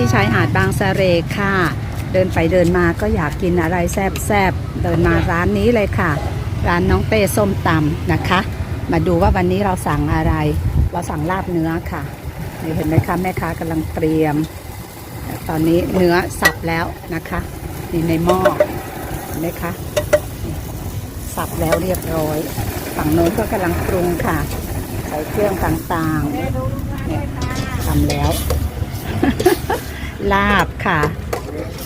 ที่ชายหาดบางสะเรค่ะ เดินไปเดินมาก็อยากกินอะไรแซ่บๆ เดินมาร้านนี้เลยค่ะ ร้านน้องเต้ส้มตำนะคะ มาดูว่าวันนี้เราสั่งอะไร เราสั่งลาบเนื้อค่ะนี่เห็นไหมคะแม่ค้ากำลังเตรียม ตอนนี้เนื้อสับแล้วนะคะนี่ในหม้อเห็นไหมคะสับแล้วเรียบร้อย ฝั่งโน้นก็กำลังปรุงค่ะ ใส่เครื่องต่างๆเนี่ยทำแล้ว ลาบค่ะ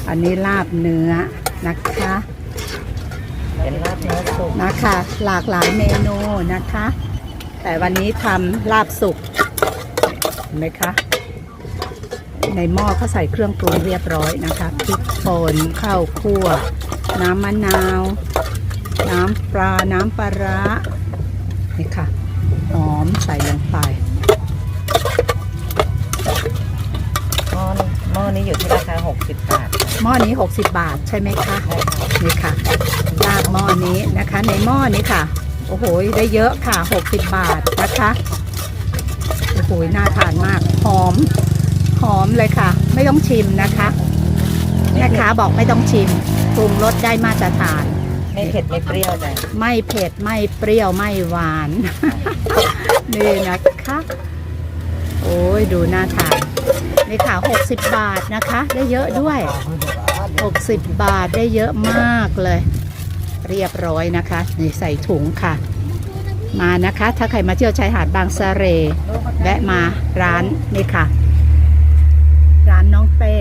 อันนี้ลาบเนื้อนะคะเป็นลาบเนื้อสุกนะคะ หลากหลายเมนูนะคะ แต่วันนี้ทำลาบสุกเห็นไหมคะในหม้อเขาใส่เครื่องปรุงเรียบร้อยนะคะพริกป่นข้าวคั่ว น้ำมะนาว น้ำปลา น้ำปลาร้านี่ค่ะหอมใส่ลงไป หม้อนี้ 60 บาทใช่ไหมคะใช่ค่ะนี่ค่ะลาบหม้อนี้นะคะ ในหม้อนี้ค่ะ โอ้โหได้เยอะค่ะ 60 บาทนะคะโอ้โหน่าทานมากหอมหอมเลยค่ะ ไม่ต้องชิมนะคะแม่ค้าบอกไม่ต้องชิมปรุงรสได้มาตรฐาน ไม่เผ็ดไม่เปรี้ยวเลยไม่เผ็ดไม่เปรี้ยวไม่หวาน นี่นะคะ โอ้ยดูน่าทาน นี่ค่ะ 60 บาทนะคะ ได้เยอะด้วย 60 บาทได้เยอะมากเลย เรียบร้อยนะคะ นี่ใส่ถุงค่ะ มานะคะ ถ้าใครมาเที่ยวชายหาดบางสะเรแวะมาร้านนี่ค่ะ ร้านน้องเต้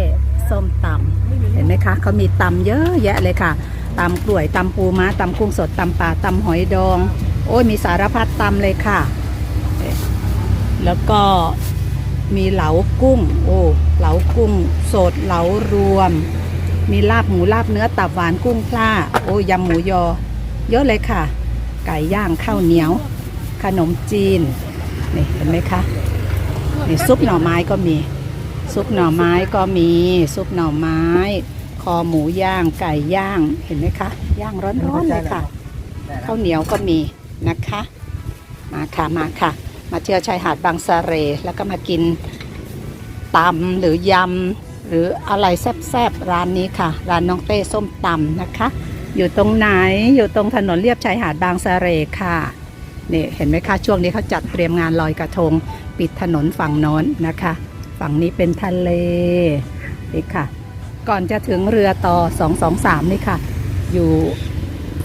ส้มตำเห็นไหมคะเขามีตำเยอะแยะเลยค่ะตำกล้วยตำปูม้าตำกุ้งสดตำปลาตำหอยดอง โอ้ยมีสารพัดตำเลยค่ะ แล้วก็ มีเหลากุ้ง โอ้เหลากุ้ง สดเหลารวม มีลาบหมูลาบเนื้อตับหวานกุ้งพล่าโอ้ยำหมูยอ เยอะเลยค่ะ ไก่ย่างข้าวเหนียว ขนมจีนนี่เห็นไหมคะนี่ซุปหน่อไม้ก็มี ซุปหน่อไม้ก็มี ซุปหน่อไม้ คอหมูย่างไก่ย่างเห็นไหมคะย่างร้อนๆเลยค่ะข้าวเหนียวก็มีนะคะ มาค่ะมาค่ะ มาเที่ยวชายหาดบางสะเร แล้วก็มากินตำหรือยำหรืออะไรแซ่บๆร้านนี้ค่ะ ร้านน้องเต้ส้มตำนะคะ อยู่ตรงไหนอยู่ตรงถนนเลียบชายหาดบางสะเรค่ะนี่เห็นไหมคะช่วงนี้เขาจัดเตรียมงานลอยกระทง ปิดถนนฝั่งโน้นนะคะ ฝั่งนี้เป็นทะเลนี่ค่ะ ก่อนจะถึงเรือต่อ 223 นี่ค่ะ อยู่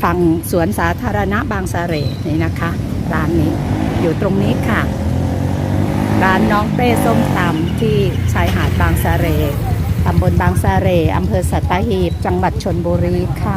ฝั่งสวนสาธารณะบางสะเรนี่นะคะ ร้านนี้ อยู่ตรงนี้ค่ะ ร้านน้องเต้ส้มตำที่ชายหาดบางสะเรตำบลบางสะเรอำเภอสัตหีบ จังหวัดชนบุรีค่ะ